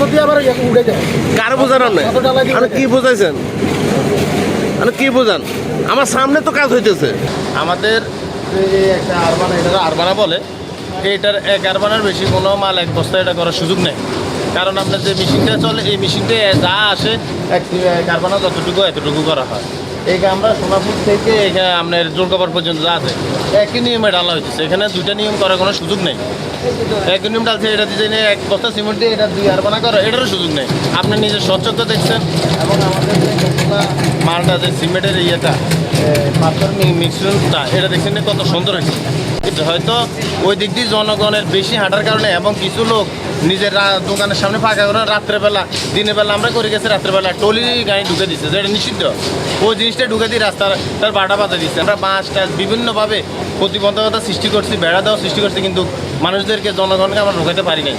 পাঁচশো আবার উড়ে যায় কার বোঝান আপনি কি বোঝাইছেন? মানে কি বোঝান? আমার সামনে তো কাজ হইতেছে। আমাদের যে একটা আরবানা এটা আরবানা বলে এইটার এটার এক আরবানার বেশি কোনো মাল এক বস্তা এটা করার সুযোগ নেই। কারণ আপনার যে মেশিনটা চলে এই মেশিনটা যা আসে এক কারবানা আরবানা যতটুকু এতটুকু করা হয়। এই আমরা সোনাপুর থেকে এটা আপনার পর্যন্ত একই নিয়মে এখানে নিয়ম করার কোনো সুযোগ নেই। নিয়ম ডালছে, এটা এক সিমেন্ট দিয়ে এটা দুই আরবানা করা, এটারও সুযোগ নেই। আপনি নিজের স্বচ্ছতা দেখছেন। এবং আমাদের মালটা যে সিমেন্টের ইয়েটা মিশ্রণটা এটা দেখছেন কত সুন্দর হয়েছে। কিন্তু হয়তো ওই দিক দিয়ে জনগণের বেশি হাঁটার কারণে এবং কিছু লোক নিজের দোকানের সামনে ফাঁকা করে রাত্রেবেলা, দিনের বেলা আমরা করে গেছি, রাত্রেবেলা টলি গাড়ি ঢুকে দিচ্ছে যেটা নিষিদ্ধ। ওই জিনিসটা ঢুকে দিয়ে রাস্তার তার বাটা বাজা দিচ্ছে আমরা বাঁশ টাস বিভিন্নভাবে প্রতিবন্ধকতা সৃষ্টি করছি, বেড়া দেওয়া সৃষ্টি করছি, কিন্তু মানুষদেরকে, জনগণকে আমরা ঢুকাতে পারি নাই।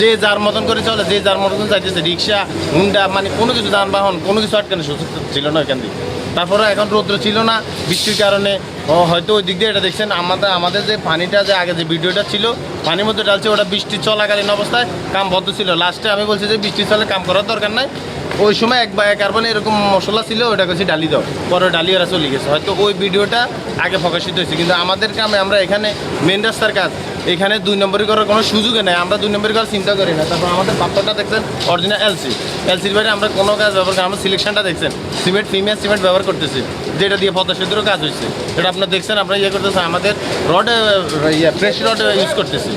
যে যার মতন করে চলে, যে যার মতন চাইতেছে রিক্সা, হুন্ডা মানে কোনো কিছু যানবাহন, কোনো কিছু আটকানো সুযোগ ছিল না এখান দিয়ে। তারপরে এখন রৌদ্র ছিল না, বৃষ্টির কারণে ও, হয়তো ওই দিক দিয়ে এটা দেখছেন, আমাদের আমাদের যে পানিটা যে আগে যে ভিডিওটা ছিল, পানির মধ্যে ডালছে ওটা বৃষ্টি চলাকালীন অবস্থায় কাম বদ্ধ ছিল। লাস্টে আমি বলছি যে বৃষ্টি চলে কাম করার দরকার নাই। ওই সময় এক বা এক কার্বনে এরকম মশলা ছিল, ওটা কাছে ডালি দাও। পরে ডালি ওরা চলে গেছে। হয়তো ওই ভিডিওটা আগে প্রকাশিত হয়েছে। কিন্তু আমাদের কামে আমরা এখানে মেন রাস্তার কাজ এখানে দুই নম্বরই করার কোনো সুযোগই নেই। আমরা দুই নম্বরই করার চিন্তা করি না। তারপর আমাদের পাত্রটা দেখছেন অরিজিনাল এলসি এলসির বাইরে আমরা কোনো কাজ ব্যবহার করি আমরা সিলেকশনটা দেখছেন সিমেন্ট প্রিমিয়ার সিমেন্ট ব্যবহার করতেছি। যেটা দিয়ে পদ্মা সেতুরও কাজ হচ্ছে এটা আপনারা দেখছেন আমরা ইয়ে করতেছি আমাদের রড ইয়ে ফ্রেশ রড ইউজ করতেছি।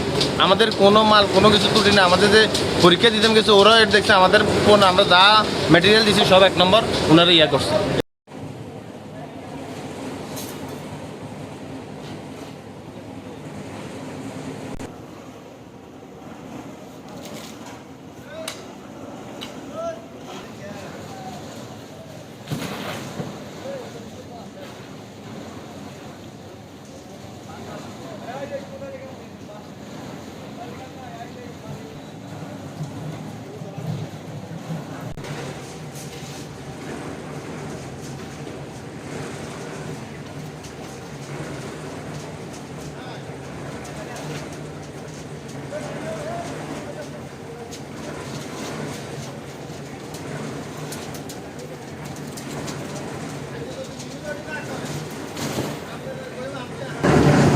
আমাদের কোনো মাল, কোনো কিছু ত্রুটি না আমাদের যে পরীক্ষা দিতাম কিছু এটা দেখছে, আমাদের আমরা যা ম্যাটেরিয়াল দিছি, সব এক নম্বর ওনারা ইয়ে করছে।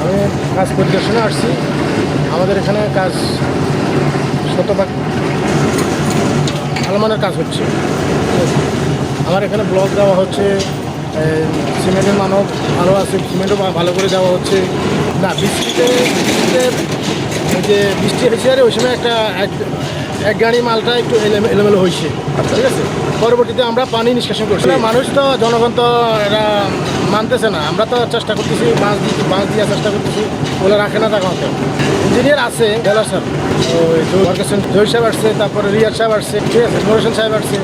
আমি কাজ পরিদর্শনে আসছি। আমাদের এখানে কাজ শতভাগ আলমানের কাজ হচ্ছে। আমার এখানে ব্লক দেওয়া হচ্ছে সিমেন্টের মানও ভালো আছে, সিমেন্টও ভালো করে দেওয়া হচ্ছে। না, বৃষ্টিতে বৃষ্টিতে যে বৃষ্টি হয়েছে আর ওই সময় একটা এক গাড়ি মালটা একটু এলোমে- এলোমেলো হয়েছে। ঠিক আছে? পরবর্তীতে আমরা পানি নিষ্কাশন করছি। মানুষ তো জনগণ তো এরা মানতেছে না। আমরা তো চেষ্টা করতেছি বাঁশ দিয়ে বাঁশ দেওয়ার চেষ্টা করতেছি। ওগুলো রাখে না তখন ইঞ্জিনিয়ার আছে ডেলার স্যার। ওই জয় সাহেব আসছে তারপরে রিয়ার সাহেব আসছে ঠিক আছে মোরেশন সাহেব আসছে।